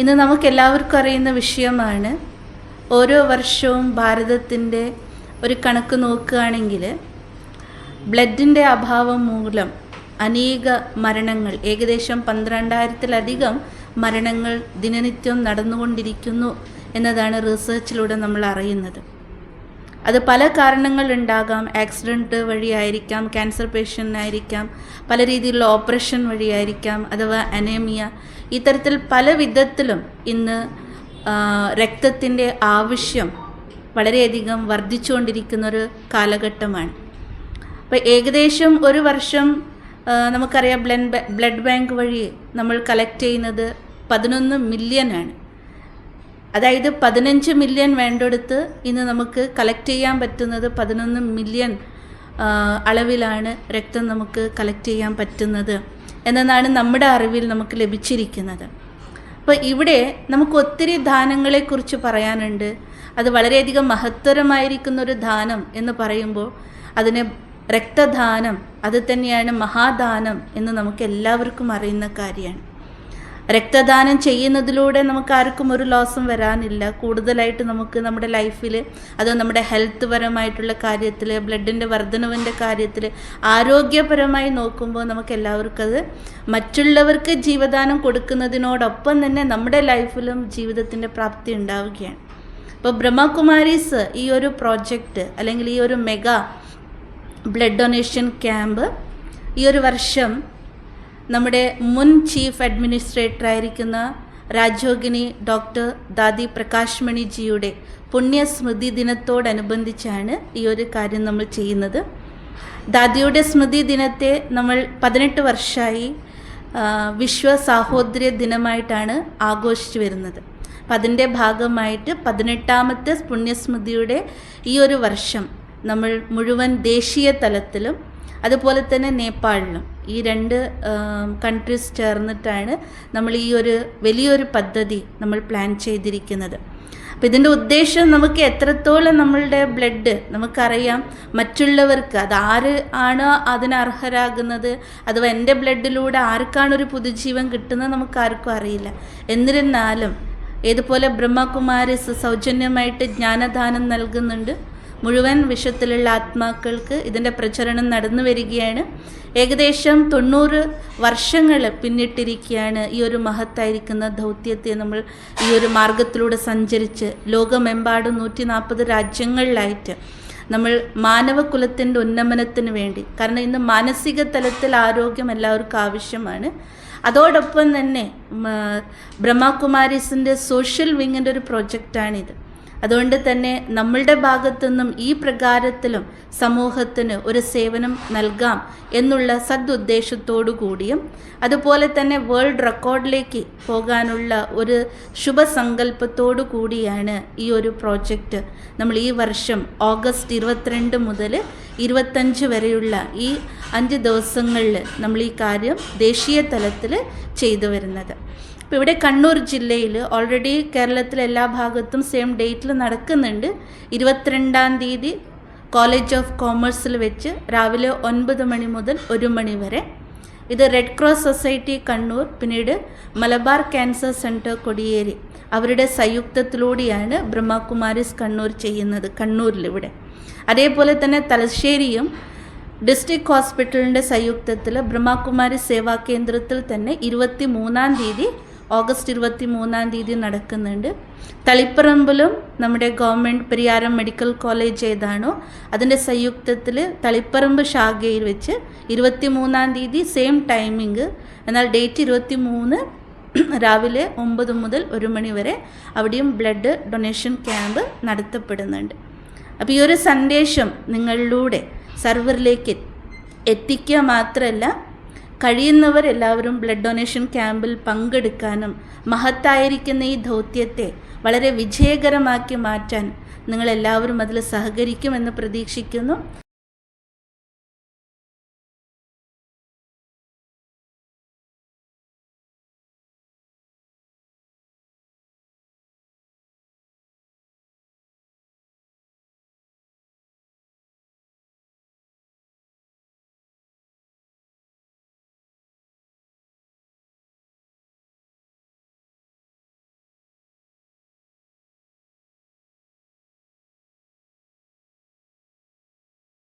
ഇന്ന് നമുക്ക് എല്ലാവർക്കും അറിയുന്ന വിഷയമാണ് ഓരോ വർഷവും ഭാരതത്തിന്റെ ഒരു കണക്ക് നോക്കുകയാണെങ്കിൽ ബ്ലഡിന്റെ അഭാവം മൂലം അനേക മരണങ്ങൾ ഏകദേശം പന്ത്രണ്ടായിരത്തിലധികം മരണങ്ങൾ ദിനനിത്യം നടന്നുകൊണ്ടിരിക്കുന്നു എന്നതാണ് റിസർച്ചിലൂടെ നമ്മൾ അറിയുന്നത്. അത് പല കാരണങ്ങളുണ്ടാകാം ആക്സിഡന്റ് വഴിയായിരിക്കാം ക്യാൻസർ പേഷ്യന്റ് ആയിരിക്കാം പല രീതിയിലുള്ള ഓപ്പറേഷൻ വഴിയായിരിക്കാം അഥവാ അനേമിയ ഇത്തരത്തിൽ പല വിധത്തിലും ഇന്ന് രക്തത്തിന്റെ ആവശ്യം വളരെയധികം വർദ്ധിച്ചുകൊണ്ടിരിക്കുന്നൊരു കാലഘട്ടമാണ്. അപ്പോൾ ഏകദേശം ഒരു വർഷം നമുക്കറിയാം ബ്ലഡ് ബ്ലഡ് ബാങ്ക് വഴി നമ്മൾ കളക്ട് ചെയ്യുന്നത് പതിനൊന്ന് മില്യനാണ് അതായത് പതിനഞ്ച് മില്യൺ വേണ്ടെടുത്ത് ഇന്ന് നമുക്ക് കളക്ട് ചെയ്യാൻ പറ്റുന്നത് പതിനൊന്ന് മില്യൺ അളവിലാണ് രക്തം നമുക്ക് കളക്ട് ചെയ്യാൻ പറ്റുന്നത് എന്നതാണ് നമ്മുടെ അറിവിൽ നമുക്ക് ലഭിച്ചിരിക്കുന്നത്. അപ്പോൾ ഇവിടെ നമുക്ക് ഒത്തിരി ദാനങ്ങളെക്കുറിച്ച് പറയാനുണ്ട്. അത് വളരെയധികം മഹത്തരമായിരിക്കുന്ന ഒരു ദാനം എന്ന് പറയുമ്പോൾ അതിനെ രക്തദാനം അത് തന്നെയാണ് മഹാദാനം എന്ന് നമുക്ക് എല്ലാവർക്കും അറിയുന്ന കാര്യമാണ്. രക്തദാനം ചെയ്യുന്നതിലൂടെ നമുക്ക് ആർക്കും ഒരു ലോസും വരാനില്ല. കൂടുതലായിട്ട് നമുക്ക് നമ്മുടെ ലൈഫിൽ അത് നമ്മുടെ ഹെൽത്ത് പരമായിട്ടുള്ള കാര്യത്തിൽ ബ്ലഡിന്റെ വർധനവിന്റെ കാര്യത്തിൽ ആരോഗ്യപരമായി നോക്കുമ്പോൾ നമുക്ക് എല്ലാവർക്കും അത് മറ്റുള്ളവർക്ക് ജീവദാനം കൊടുക്കുന്നതിനോടൊപ്പം തന്നെ നമ്മുടെ ലൈഫിലും ജീവിതത്തിന്റെ പ്രാപ്തി ഉണ്ടാവുകയാണ്. ഇപ്പോൾ ബ്രഹ്മകുമാരീസ് ഈ ഒരു പ്രോജക്റ്റ് അല്ലെങ്കിൽ ഈ ഒരു മെഗാ ബ്ലഡ് ഡൊണേഷൻ ക്യാമ്പ് ഈ ഒരു വർഷം നമ്മുടെ മുൻ ചീഫ് അഡ്മിനിസ്ട്രേറ്റർ ആയിരിക്കുന്ന രാജോഗിനി ഡോക്ടർ ദാദി പ്രകാശ് മണിജിയുടെ പുണ്യസ്മൃതി ദിനത്തോടനുബന്ധിച്ചാണ് ഈ ഒരു കാര്യം നമ്മൾ ചെയ്യുന്നത്. ദാദിയുടെ സ്മൃതി ദിനത്തെ നമ്മൾ പതിനെട്ട് വർഷമായി വിശ്വ സാഹോദര്യ ദിനമായിട്ടാണ് ആഘോഷിച്ചു വരുന്നത്. അപ്പം അതിന്റെ ഭാഗമായിട്ട് പതിനെട്ടാമത്തെ പുണ്യസ്മൃതിയുടെ ഈ ഒരു വർഷം നമ്മൾ മുഴുവൻ ദേശീയ തലത്തിലും അതുപോലെ തന്നെ നേപ്പാളിലും ഈ രണ്ട് കൺട്രീസ് ചേർന്നിട്ടാണ് നമ്മൾ ഈ ഒരു വലിയൊരു പദ്ധതി നമ്മൾ പ്ലാൻ ചെയ്തിരിക്കുന്നത്. അപ്പോൾ ഇതിന്റെ ഉദ്ദേശം നമുക്ക് എത്രത്തോളം നമ്മളുടെ ബ്ലഡ് നമുക്കറിയാം. മറ്റുള്ളവർക്ക് അത് ആര് ആണ് അതിന് അർഹരാകുന്നത്? അഥവാ എന്റെ ബ്ലഡിലൂടെ ആർക്കാണ് ഒരു പുതുജീവൻ കിട്ടുന്നത് നമുക്ക് ആർക്കും അറിയില്ല. എന്നിരുന്നാലും ഏതുപോലെ ബ്രഹ്മകുമാരിസ് സൗജന്യമായിട്ട് ജ്ഞാനദാനം നൽകുന്നുണ്ട്. മുഴുവൻ വിശ്വത്തിലുള്ള ആത്മാക്കൾക്ക് ഇതിന്റെ പ്രചരണം നടന്നു വരികയാണ്. ഏകദേശം തൊണ്ണൂറ് വർഷങ്ങൾ പിന്നിട്ടിരിക്കുകയാണ് ഈ ഒരു മഹത്തായിരിക്കുന്ന ദൗത്യത്തെ നമ്മൾ ഈ ഒരു മാർഗത്തിലൂടെ സഞ്ചരിച്ച്. ലോകമെമ്പാടും നൂറ്റി നാൽപ്പത് രാജ്യങ്ങളിലായിട്ട് നമ്മൾ മാനവകുലത്തിന്റെ ഉന്നമനത്തിന് വേണ്ടി കാരണം ഇന്ന് മാനസിക തലത്തിൽ ആരോഗ്യം എല്ലാവർക്കും ആവശ്യമാണ്. അതോടൊപ്പം തന്നെ ബ്രഹ്മകുമാരീസിന്റെ സോഷ്യൽ വിങ്ങിന്റെ ഒരു പ്രൊജക്റ്റാണിത്. അതുകൊണ്ട് തന്നെ നമ്മളുടെ ഭാഗത്തുനിന്നും ഈ പ്രകാരത്തിലും സമൂഹത്തിന് ഒരു സേവനം നൽകാം എന്നുള്ള സദുദ്ദേശത്തോടു കൂടിയും അതുപോലെ തന്നെ വേൾഡ് റെക്കോർഡിലേക്ക് പോകാനുള്ള ഒരു ശുഭസങ്കല്പത്തോടു കൂടിയാണ് ഈ ഒരു പ്രോജക്റ്റ്. നമ്മൾ ഈ വർഷം ഓഗസ്റ്റ് ഇരുപത്തിരണ്ട് മുതൽ ഇരുപത്തഞ്ച് വരെയുള്ള ഈ അഞ്ച് ദിവസങ്ങളിൽ നമ്മൾ ഈ കാര്യം ദേശീയ തലത്തിൽ ചെയ്തു വരുന്നത്. ഇപ്പോൾ ഇവിടെ കണ്ണൂർ ജില്ലയിൽ ഓൾറെഡി കേരളത്തിലെ എല്ലാ ഭാഗത്തും സെയിം ഡേറ്റിൽ നടക്കുന്നുണ്ട്. ഇരുപത്തിരണ്ടാം തീയതി കോളേജ് ഓഫ് കോമേഴ്സിൽ വെച്ച് രാവിലെ ഒൻപത് മണി മുതൽ ഒരു മണി വരെ. ഇത് റെഡ് ക്രോസ് സൊസൈറ്റി കണ്ണൂർ പിന്നീട് മലബാർ ക്യാൻസർ സെന്റർ കൊടിയേരി. അവരുടെ സംയുക്തത്തിലൂടെയാണ് ബ്രഹ്മകുമാരിസ് കണ്ണൂർ ചെയ്യുന്നത് കണ്ണൂരിൽ ഇവിടെ. അതേപോലെ തന്നെ തലശ്ശേരിയും ഡിസ്ട്രിക്ട് ഹോസ്പിറ്റലിന്റെ സംയുക്തത്തിൽ ബ്രഹ്മകുമാരി സേവാ കേന്ദ്രത്തിൽ തന്നെ ഇരുപത്തി മൂന്നാം തീയതി ഓഗസ്റ്റ് ഇരുപത്തി മൂന്നാം തീയതി നടക്കുന്നുണ്ട്. തളിപ്പറമ്പിലും നമ്മുടെ ഗവൺമെന്റ് പരിയാരം മെഡിക്കൽ കോളേജ് ഏതാണോ അതിന്റെ സംയുക്തത്തിൽ തളിപ്പറമ്പ് ശാഖയിൽ വെച്ച് ഇരുപത്തി മൂന്നാം തീയതി സെയിം ടൈമിങ് എന്നാൽ ഡേറ്റ് ഇരുപത്തി മൂന്ന് രാവിലെ ഒമ്പത് മുതൽ ഒരു മണി വരെ അവിടെയും ബ്ലഡ് ഡൊണേഷൻ ക്യാമ്പ് നടത്തപ്പെടുന്നുണ്ട്. അപ്പോൾ ഈ ഒരു സന്ദേശം നിങ്ങളിലൂടെ സർവറിലേക്ക് എത്തിക്കുക മാത്രമല്ല കഴിയുന്നവർ എല്ലാവരും ബ്ലഡ് ഡൊണേഷൻ ക്യാമ്പിൽ പങ്കെടുക്കാനും മഹത്തായിരിക്കുന്ന ഈ ദൗത്യത്തെ വളരെ വിജയകരമാക്കി മാറ്റാൻ നിങ്ങളെല്ലാവരും അതിൽ സഹകരിക്കുമെന്ന് പ്രതീക്ഷിക്കുന്നു.